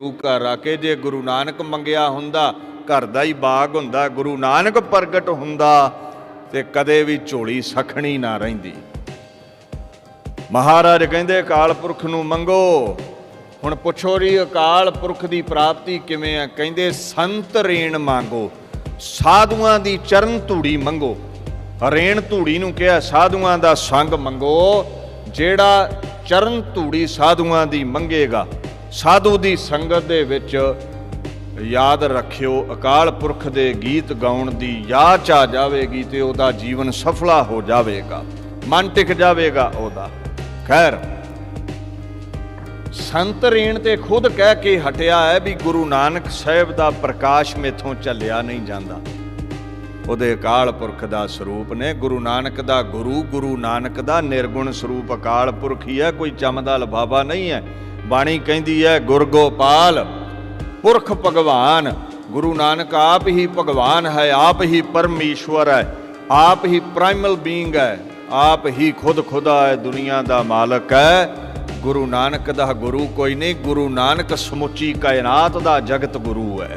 ਗੁਰੂ ਘਰ ਆ ਕੇ ਜੇ ਗੁਰੂ ਨਾਨਕ ਮੰਗਿਆ ਹੁੰਦਾ, ਘਰ ਦਾ ਹੀ ਬਾਗ ਹੁੰਦਾ, ਗੁਰੂ ਨਾਨਕ ਪ੍ਰਗਟ ਹੁੰਦਾ ਤੇ ਕਦੇ ਵੀ ਝੋਲੀ ਸਖਣੀ ਨਾ ਰਹਿੰਦੀ। ਮਹਾਰਾਜ ਕਹਿੰਦੇ, ਅਕਾਲ ਪੁਰਖ ਨੂੰ ਮੰਗੋ। ਹੁਣ ਪੁੱਛੋ ਜੀ, ਅਕਾਲ ਪੁਰਖ ਦੀ ਪ੍ਰਾਪਤੀ ਕਿਵੇਂ ਆ? ਕਹਿੰਦੇ, ਸੰਤ ਰੇਣ ਮੰਗੋ, ਸਾਧੂਆਂ ਦੀ ਚਰਨ ਧੂੜੀ ਮੰਗੋ। ਰੇਣ ਧੂੜੀ ਨੂੰ ਕਿਹਾ, ਸਾਧੂਆਂ ਦਾ ਸੰਗ ਮੰਗੋ, ਜਿਹੜਾ ਚਰਨ ਧੂੜੀ ਸਾਧੂਆਂ ਦੀ ਮੰਗੇਗਾ। ਸਾਧੂ ਦੀ ਸੰਗਤ ਦੇ ਵਿੱਚ ਯਾਦ ਰੱਖਿਓ, ਅਕਾਲ ਪੁਰਖ ਦੇ ਗੀਤ ਗਾਉਣ ਦੀ ਯਾਦ ਆ ਜਾਵੇਗੀ ਤੇ ਉਹਦਾ ਜੀਵਨ ਸਫਲਾ ਹੋ ਜਾਵੇਗਾ। ਮਨ ਟਿਕ ਜਾਵੇਗਾ ਉਹਦਾ। ਖੈਰ, ਸੰਤ ਰੇਣ ਤੇ ਖੁਦ ਕਹਿ ਕੇ ਹਟਿਆ ਹੈ ਵੀ ਗੁਰੂ ਨਾਨਕ ਸਾਹਿਬ ਦਾ ਪ੍ਰਕਾਸ਼ ਮੇਥੋਂ ਚੱਲਿਆ ਨਹੀਂ ਜਾਂਦਾ। ਉਹਦੇ ਅਕਾਲ ਪੁਰਖ ਦਾ ਸਰੂਪ ਨੇ, ਗੁਰੂ ਨਾਨਕ ਦਾ ਗੁਰੂ ਗੁਰੂ ਨਾਨਕ ਦਾ ਨਿਰਗੁਣ ਸਰੂਪ ਅਕਾਲ ਪੁਰਖ ਹੀ ਹੈ, ਕੋਈ ਚਮਦਾ ਲਫਾਫਾ ਨਹੀਂ ਹੈ। ਬਾਣੀ ਕਹਿੰਦੀ ਹੈ, ਗੁਰ ਗੋਪਾਲ, ਪੁਰਖ ਭਗਵਾਨ, ਗੁਰੂ ਨਾਨਕ ਆਪ ਹੀ ਭਗਵਾਨ ਹੈ, ਆਪ ਹੀ ਪਰਮੇਸ਼ਵਰ ਹੈ, ਆਪ ਹੀ ਪ੍ਰਾਈਮਲ ਬੀਇੰਗ ਹੈ, ਆਪ ਹੀ ਖੁਦ ਖੁਦਾ ਹੈ, ਦੁਨੀਆ ਦਾ ਮਾਲਕ ਹੈ, ਗੁਰੂ ਨਾਨਕ ਦਾ ਗੁਰੂ ਕੋਈ ਨਹੀਂ, ਗੁਰੂ ਨਾਨਕ ਸਮੁੱਚੀ ਕਾਇਨਾਤ ਦਾ ਜਗਤ ਗੁਰੂ ਹੈ।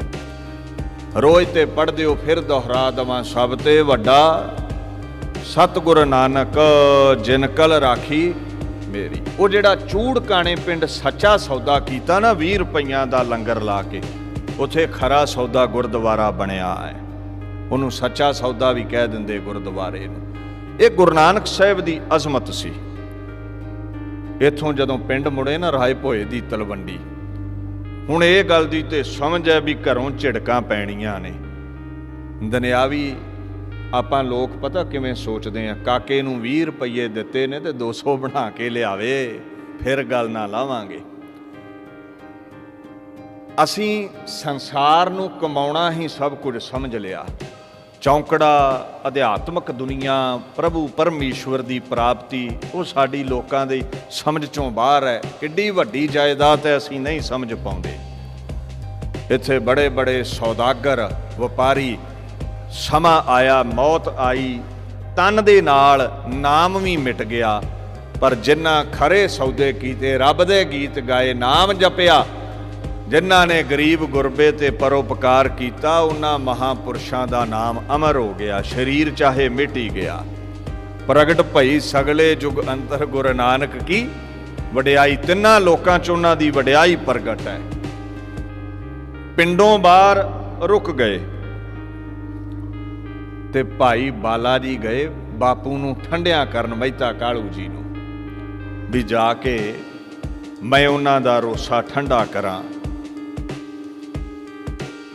ਰੋਜ਼ ਤੇ ਪੜ੍ਹਦੇ ਹੋ ਫਿਰ ਦੁਹਰਾ ਦਵਾਂ ਸਭ ਤੇ ਵੱਡਾ, ਸਤਿਗੁਰ ਨਾਨਕ ਜਿਨ ਕਲ ਰਾਖੀ ਮੇਰੀ ਉਹ ਜਿਹੜਾ ਚੂੜ ਕਾਣੇ ਪਿੰਡ ਸੱਚਾ ਸੌਦਾ ਕੀਤਾ ਨਾ 20 ਰੁਪਈਆਂ ਦਾ ਲੰਗਰ ਲਾ ਕੇ, ਉਥੇ ਖਰਾ ਸੌਦਾ ਗੁਰਦੁਆਰਾ ਬਣਿਆ ਹੈ। ਉਹਨੂੰ ਸੱਚਾ ਸੌਦਾ ਵੀ ਕਹਿ ਦਿੰਦੇ ਗੁਰਦੁਆਰੇ ਨੂੰ। ਇਹ ਗੁਰੂ ਨਾਨਕ ਸਾਹਿਬ ਦੀ ਅਜ਼ਮਤ ਸੀ। ਇੱਥੋਂ ਜਦੋਂ ਪਿੰਡ ਮੁੜੇ ਨਾ ਰਾਏ ਭੋਏ ਦੀ ਤਲਵੰਡੀ। ਹੁਣ ਇਹ ਗੱਲ ਦੀ ਤੇ ਸਮਝ ਹੈ ਵੀ ਘਰੋਂ ਝਿੜਕਾਂ ਪੈਣੀਆਂ ਨੇ। ਦੁਨਿਆਵੀ ਆਪਾਂ ਲੋਕ ਪਤਾ ਕਿਵੇਂ ਸੋਚਦੇ ਆ, ਕਾਕੇ ਨੂੰ 20 ਰੁਪਏ ਦਿੱਤੇ ਨੇ ਤੇ 200 ਬਣਾ ਕੇ ਲਿਆਵੇ, ਫਿਰ ਗੱਲ ਨਾ ਲਾਵਾਂਗੇ। ਅਸੀਂ ਸੰਸਾਰ ਨੂੰ ਕਮਾਉਣਾ ਹੀ ਸਭ ਕੁਝ ਸਮਝ ਲਿਆ। ਚੌਂਕੜਾ, ਅਧਿਆਤਮਕ ਦੁਨੀਆ, ਪ੍ਰਭੂ ਪਰਮੇਸ਼ਵਰ ਦੀ ਪ੍ਰਾਪਤੀ, ਉਹ ਸਾਡੀ ਲੋਕਾਂ ਦੀ ਸਮਝ ਚੋਂ ਬਾਹਰ ਹੈ। ਕਿੱਡੀ ਵੱਡੀ ਜਾਇਦਾਦ ਹੈ, ਅਸੀਂ ਨਹੀਂ ਸਮਝ ਪਾਉਂਦੇ। ਇੱਥੇ ਬੜੇ ਬੜੇ ਸੌਦਾਗਰ, ਵਪਾਰੀ ਸਮਾਂ ਆਇਆ, ਮੌਤ ਆਈ। ਤਨ ਦੇ ਨਾਲ ਨਾਮ ਵੀ ਮਿਟ ਗਿਆ, ਪਰ ਜਿਨ੍ਹਾਂ ਖਰੇ ਸੌਦੇ ਕੀਤੇ, ਰੱਬ ਦੇ ਗੀਤ ਗਾਏ, ਨਾਮ ਜਪਿਆ। ਜਿਨ੍ਹਾਂ ਨੇ ਗਰੀਬ ਗੁਰਬੇ ਤੇ ਪਰਉਪਕਾਰ ਕੀਤਾ, ਉਹਨਾਂ ਮਹਾਪੁਰਸ਼ਾਂ ਦਾ ਨਾਮ ਅਮਰ ਹੋ ਗਿਆ, ਸਰੀਰ ਚਾਹੇ ਮਿਟ ਹੀ ਗਿਆ। ਪ੍ਰਗਟ ਭਈ ਸਗਲੇ ਜੁਗ ਅੰਤਰ ਗੁਰੂ ਨਾਨਕ ਕੀ? ਵਡਿਆਈ ਤਿੰਨਾਂ ਲੋਕਾਂ ਚ ਉਹਨਾਂ ਦੀ ਵਡਿਆਈ ਪ੍ਰਗਟ ਹੈ। ਪਿੰਡੋਂ ਬਾਹਰ ਰੁਕ ਗਏ। ਤੇ ਭਾਈ ਬਾਲਾ ਜੀ ਗਏ ਬਾਪੂ ਨੂੰ ਠੰਡਿਆਂ ਕਰਨ ਮਹਿਤਾ ਕਾਲੂ ਜੀ ਨੂੰ। ਵੀ ਜਾ ਕੇ ਮੈਂ ਉਹਨਾਂ ਦਾ ਰੋਸਾ ਠੰਡਾ ਕਰਾਂ।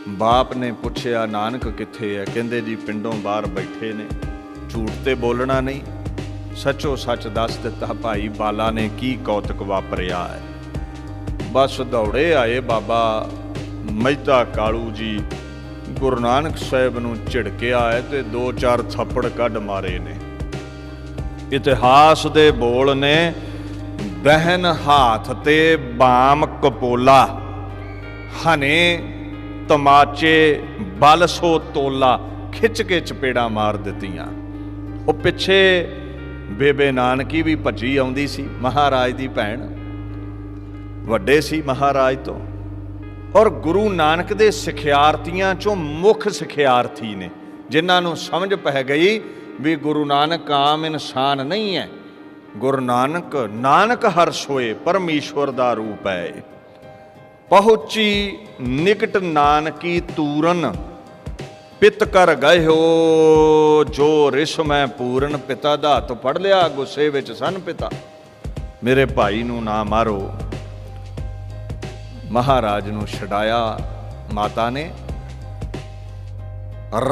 ਬਾਪ ਨੇ ਪੁੱਛਿਆ, ਨਾਨਕ ਕਿੱਥੇ ਹੈ ਕਹਿੰਦੇ ਜੀ ਪਿੰਡੋਂ ਬਾਹਰ ਬੈਠੇ ਨੇ। ਝੂਠ ਤੇ ਬੋਲਣਾ ਨਹੀਂ। ਸੱਚੋ ਸੱਚ ਦੱਸ ਦਿੱਤਾ ਭਾਈ ਬਾਲਾ ਨੇ ਕੀ ਕੌਤਕ ਵਾਪਰਿਆ ਹੈ ਬਸ ਦੌੜੇ ਆਏ ਬਾਬਾ ਮਹਿਤਾ ਕਾਲੂ ਜੀ ਗੁਰੂ ਨਾਨਕ ਸਾਹਿਬ ਨੂੰ ਝਿੜਕਿਆ ਹੈ ਤੇ ਦੋ ਚਾਰ ਥੱਪੜ ਕੱਢ ਮਾਰੇ ਨੇ। ਇਤਿਹਾਸ ਦੇ ਬੋਲ ਨੇ, ਬਹਿਨ ਹਾਥ ਤੇ ਬਾਮ ਕਪੋਲਾ, ਹਨੇ ਤਮਾਚੇ ਬਲ ਸੋ ਤੋਲਾ, ਖਿੱਚ ਕੇ ਚਪੇੜਾ ਮਾਰ ਦਿੱਤੀਆਂ। ਉਹ ਪਿੱਛੇ ਬੇਬੇ ਨਾਨਕੀ ਵੀ ਭੱਜੀ ਆਉਂਦੀ ਸੀ, ਮਹਾਰਾਜ ਦੀ ਭੈਣ। ਵੱਡੇ ਸੀ ਮਹਾਰਾਜ ਤੋਂ। ਔਰ ਗੁਰੂ ਨਾਨਕ ਦੇ ਸਿਖਿਆਰਥੀਆਂ ਚੋਂ ਮੁੱਖ ਸਿਖਿਆਰਥੀ ਨੇ, ਜਿਨ੍ਹਾਂ ਨੂੰ ਸਮਝ ਪੈ ਗਈ ਵੀ ਗੁਰੂ ਨਾਨਕ ਆਮ ਇਨਸਾਨ ਨਹੀਂ ਹੈ। ਗੁਰੂ ਨਾਨਕ ਨਾਨਕ ਹਰਸ਼ ਹੋਏ ਪਰਮੇਸ਼ਵਰ ਦਾ ਰੂਪ ਹੈ। ਪਹੁੰਚੀ ਨਿਕਟ ਨਾਨਕੀ ਤੂਰਨ, ਪਿਤ ਕਰ ਗਏ ਹੋ ਜੋ ਰਿਸ ਮੈਂ ਪੂਰਨ ਪਿਤਾ ਦਾ ਹੱਥ ਫੜ ਲਿਆ, ਗੁੱਸੇ ਵਿੱਚ ਸਨ ਪਿਤਾ। ਮੇਰੇ ਭਾਈ ਨੂੰ ਨਾ ਮਾਰੋ। ਮਹਾਰਾਜ ਨੂੰ ਛਡਾਇਆ ਮਾਤਾ ਨੇ।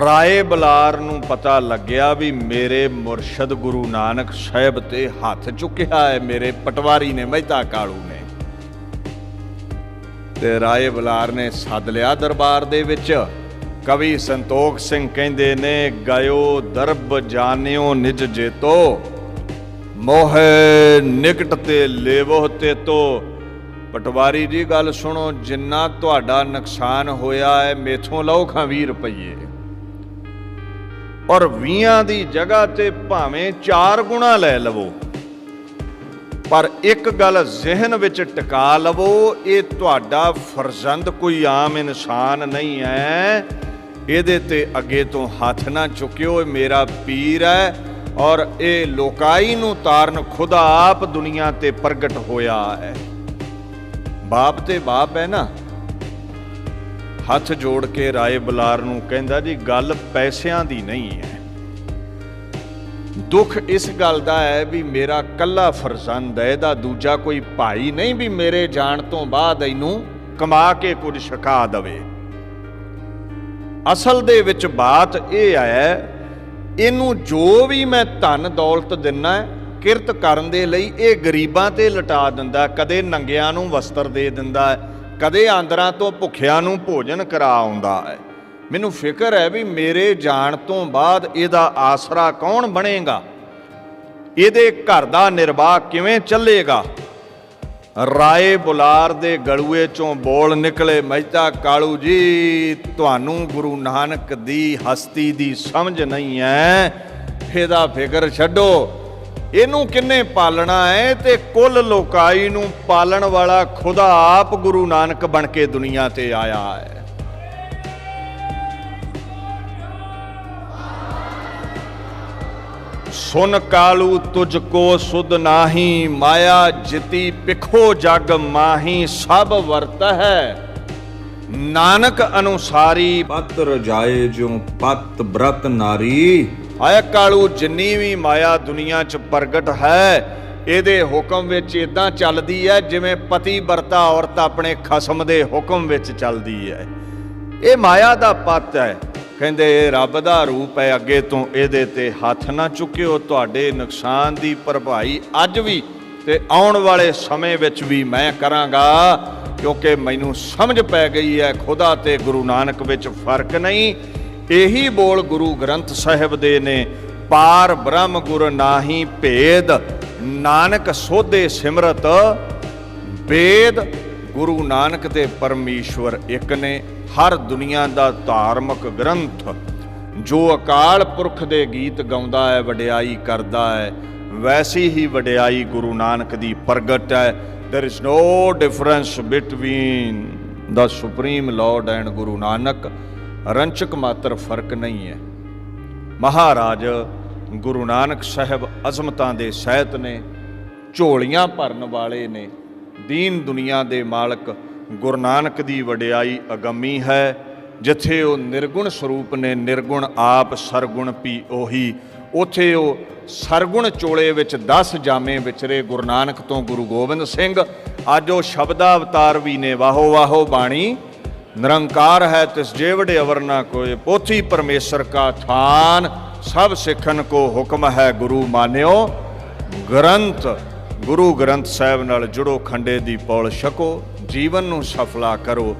ਰਾਏ ਬਲਾਰ ਨੂੰ ਪਤਾ ਲੱਗਿਆ ਵੀ ਮੇਰੇ ਮੁਰਸ਼ਦ ਗੁਰੂ ਨਾਨਕ ਸਾਹਿਬ ਤੇ ਹੱਥ ਚੁੱਕਿਆ ਹੈ, ਮੇਰੇ ਪਟਵਾਰੀ ਨੇ, ਮਹਿਤਾ ਕਾਲੂ ਨੇ। ਤੇ ਰਾਏ ਬਲਾਰ ਨੇ ਸੱਦ ਲਿਆ ਦਰਬਾਰ ਦੇ ਵਿੱਚ। ਕਵੀ ਸੰਤੋਖ ਸਿੰਘ ਕਹਿੰਦੇ ਨੇ, ਗਇਓ ਦਰਬ ਜਾਣਿਓ ਨਿਜ ਜੇਤੋ, ਮੋਹ ਨਿਕਟ ਤੇ ਲੇਵੋ ਤੇ ਤੋ। ਪਟਵਾਰੀ ਜੀ ਗੱਲ ਸੁਣੋ, ਜਿੰਨਾ ਤੁਹਾਡਾ ਨੁਕਸਾਨ ਹੋਇਆ ਹੈ, ਮੇਥੋਂ ਲਓ ਖਾਂ 20 ਰੁਪਏ ਔਰ 20 ਦੀ ਜਗ੍ਹਾ ਤੇ ਭਾਵੇਂ 4 ਗੁਣਾ ਲੈ ਲਵੋ, ਪਰ ਇੱਕ ਗੱਲ ਜ਼ਿਹਨ ਵਿੱਚ ਟਿਕਾ ਲਵੋ, ਇਹ ਤੁਹਾਡਾ ਫਰਜ਼ੰਦ ਕੋਈ ਆਮ ਇਨਸਾਨ ਨਹੀਂ ਹੈ। ਇਹਦੇ ਤੇ ਅੱਗੇ ਤੋਂ ਹੱਥ ਨਾ ਚੁੱਕਿਓ, ਇਹ ਮੇਰਾ ਪੀਰ ਹੈ, ਔਰ ਇਹ ਲੋਕਾਈ ਨੂੰ ਤਾਰਨ ਖੁਦਾ ਆਪ ਦੁਨੀਆ ਤੇ ਪ੍ਰਗਟ ਹੋਇਆ ਹੈ। ਬਾਪ ਤੇ ਬਾਪ ਹੈ ਨਾ। ਹੱਥ ਜੋੜ ਕੇ ਰਾਏ ਬੁਲਾਰ ਨੂੰ ਕਹਿੰਦਾ ਜੀ, ਗੱਲ ਪੈਸਿਆਂ ਦੀ ਨਹੀਂ ਹੈ। ਦੁੱਖ ਇਸ ਗੱਲ ਦਾ ਹੈ ਵੀ ਮੇਰਾ ਕੱਲਾ ਫਰਜ਼ੰਦ ਹੈ, ਇਹਦਾ ਦੂਜਾ ਕੋਈ ਭਾਈ ਨਹੀਂ ਵੀ ਮੇਰੇ ਜਾਣ ਤੋਂ ਬਾਅਦ ਇਹਨੂੰ ਕਮਾ ਕੇ ਕੁਝ ਛਕਾ ਦਵੇ। ਅਸਲ ਦੇ ਵਿੱਚ ਬਾਤ ਇਹ ਹੈ, ਇਹਨੂੰ ਜੋ ਵੀ ਮੈਂ ਧਨ ਦੌਲਤ ਦਿੰਨਾ ਕਿਰਤ ਕਰਨ ਦੇ ਲਈ ਇਹ ਗਰੀਬਾਂ ਤੇ ਲਟਾ ਦਿੰਦਾ, ਕਦੇ ਨੰਗਿਆਂ ਨੂੰ ਵਸਤਰ ਦੇ ਦਿੰਦਾ ਹੈ, ਕਦੇ ਆਂਦਰਾਂ ਤੋਂ ਭੁੱਖਿਆਂ ਨੂੰ ਭੋਜਨ ਕਰਾ ਆਉਂਦਾ ਹੈ। ਮੈਨੂੰ ਫਿਕਰ ਹੈ ਵੀ ਮੇਰੇ ਜਾਣ ਤੋਂ ਬਾਅਦ ਇਹਦਾ ਆਸਰਾ ਕੌਣ ਬਣੇਗਾ? ਇਹਦੇ ਘਰ ਦਾ ਨਿਰਵਾਹ ਕਿਵੇਂ ਚੱਲੇਗਾ? ਰਾਏ ਬੁਲਾਰ ਦੇ ਗਲੂਏ ਚੋਂ ਬੋਲ ਨਿਕਲੇ ਮਹਿਤਾ ਕਾਲੂ ਜੀ, ਤੁਹਾਨੂੰ ਗੁਰੂ ਨਾਨਕ ਦੀ ਹਸਤੀ ਦੀ ਸਮਝ ਨਹੀਂ ਹੈ। ਇਹਦਾ ਫਿਕਰ ਛੱਡੋ। ਇਹਨੂੰ ਕਿੰਨੇ ਪਾਲਣਾ ਹੈ ਤੇ ਕੁੱਲ ਲੋਕਾਈ ਨੂੰ ਪਾਲਣ ਵਾਲਾ ਖੁਦਾ ਆਪ ਗੁਰੂ ਨਾਨਕ ਬਣ ਕੇ ਦੁਨੀਆ ਤੇ ਆਇਆ ਹੈ। ਸੁਨ ਕਾਲੂ ਤੁਝ ਕੋ ਸੁਧ ਨਾਹੀ, ਮਾਇਆ ਜਿਤੀ ਪਿਖੋ ਜਗ ਮਾਹੀ, ਸਭ ਵਰਤ ਹੈ ਨਾਨਕ ਅਨੁਸਾਰੀ ਪਤ ਰਜਾਏ ਜਿਉ ਪਤ ਬ੍ਰਤ ਨਾਰੀ। ਆਇਆ ਕਾਲੂ, ਜਿੰਨੀ ਵੀ ਮਾਇਆ ਦੁਨੀਆ 'ਚ ਪ੍ਰਗਟ ਹੈ, ਇਹਦੇ ਹੁਕਮ ਵਿੱਚ ਇਦਾਂ ਚੱਲਦੀ ਹੈ ਜਿਵੇਂ ਪਤੀ ਵਰਤਾ ਔਰਤ ਆਪਣੇ ਖਸਮ ਦੇ ਹੁਕਮ ਵਿੱਚ ਚੱਲਦੀ ਹੈ। ਇਹ ਮਾਇਆ ਦਾ ਪੱਤ ਹੈ। ਕਹਿੰਦੇ ਇਹ ਰੱਬ ਦਾ ਰੂਪ ਹੈ ਅੱਗੇ ਤੋਂ ਇਹਦੇ ਤੇ ਹੱਥ ਨਾ ਚੁੱਕਿਓ, ਤੁਹਾਡੇ ਨੁਕਸਾਨ ਦੀ ਭਰਪਾਈ ਅੱਜ ਵੀ ਤੇ ਆਉਣ ਵਾਲੇ ਸਮੇਂ ਵਿੱਚ ਵੀ ਮੈਂ ਕਰਾਂਗਾ, ਕਿਉਂਕਿ ਮੈਨੂੰ ਸਮਝ ਪੈ ਗਈ ਹੈ, ਖੁਦਾ ਤੇ ਗੁਰੂ ਨਾਨਕ ਵਿੱਚ ਫ਼ਰਕ ਨਹੀਂ ਇਹੀ ਬੋਲ ਗੁਰੂ ਗ੍ਰੰਥ ਸਾਹਿਬ ਦੇ ਨੇ, ਪਾਰ ਬ੍ਰਹਮ ਗੁਰ ਨਾਹੀ ਭੇਦ, ਨਾਨਕ ਸੋਧੇ ਸਿਮਰਤ, ਵੇਦ ਗੁਰੂ ਨਾਨਕ ਤੇ ਪਰਮੇਸ਼ਵਰ ਇੱਕ ਨੇ, ਹਰ ਦੁਨੀਆ ਦਾ ਧਾਰਮਿਕ ਗ੍ਰੰਥ, ਜੋ ਅਕਾਲ ਪੁਰਖ ਦੇ ਗੀਤ ਗਾਉਂਦਾ ਹੈ, ਵਡਿਆਈ ਕਰਦਾ ਹੈ, ਵੈਸੀ ਹੀ ਵਡਿਆਈ ਗੁਰੂ ਨਾਨਕ ਦੀ ਪ੍ਰਗਟ ਹੈ। There is no difference between the supreme lord and ਗੁਰੂ ਨਾਨਕ। ਰੰਚਕ ਮਾਤਰ ਫ਼ਰਕ ਨਹੀਂ ਹੈ। ਮਹਾਰਾਜ ਗੁਰੂ ਨਾਨਕ ਸਾਹਿਬ ਅਜ਼ਮਤਾਂ ਦੇ ਸਹਿਤ ਨੇ, ਝੋਲੀਆਂ ਭਰਨ ਵਾਲੇ ਨੇ, ਦੀਨ ਦੁਨੀਆ ਦੇ ਮਾਲਕ ਗੁਰੂ ਨਾਨਕ ਦੀ ਵਡਿਆਈ ਅਗੰਮੀ ਹੈ, ਜਿੱਥੇ ਉਹ ਨਿਰਗੁਣ ਸਰੂਪ ਨੇ, ਨਿਰਗੁਣ ਆਪ ਸਰਗੁਣ ਪੀ ਉਹੀ। ਉਥੇ ਉਹ ਸਰਗੁਣ ਚੋਲੇ ਵਿੱਚ 10 ਜਾਮੇ ਵਿਚਰੇ ਗੁਰੂ ਨਾਨਕ ਤੋਂ ਗੁਰੂ ਗੋਬਿੰਦ ਸਿੰਘ। ਅੱਜ ਉਹ ਸ਼ਬਦਾ ਅਵਤਾਰ ਵੀ ਨੇ ਵਾਹੋ ਵਾਹੋ ਬਾਣੀ। ਨਿਰੰਕਾਰ ਹੈ ਤਿਸ ਜੇਵੜੇ ਅਵਰ ਨਾ ਕੋਏ, ਪੋਥੀ ਪਰਮੇਸ਼ਰ ਕਾ ਥਾਨ, ਸਭ ਸਿੱਖਣ ਕੋ ਹੁਕਮ ਹੈ ਗੁਰੂ ਮਾਨਿਓ। ਗ੍ਰੰਥ, ਗੁਰੂ ਗ੍ਰੰਥ ਸਾਹਿਬ ਨਾਲ ਜੁੜੋ ਖੰਡੇ ਦੀ ਪੌਲ ਛਕੋ, ਜੀਵਨ ਨੂੰ ਸਫਲਾ ਕਰੋ।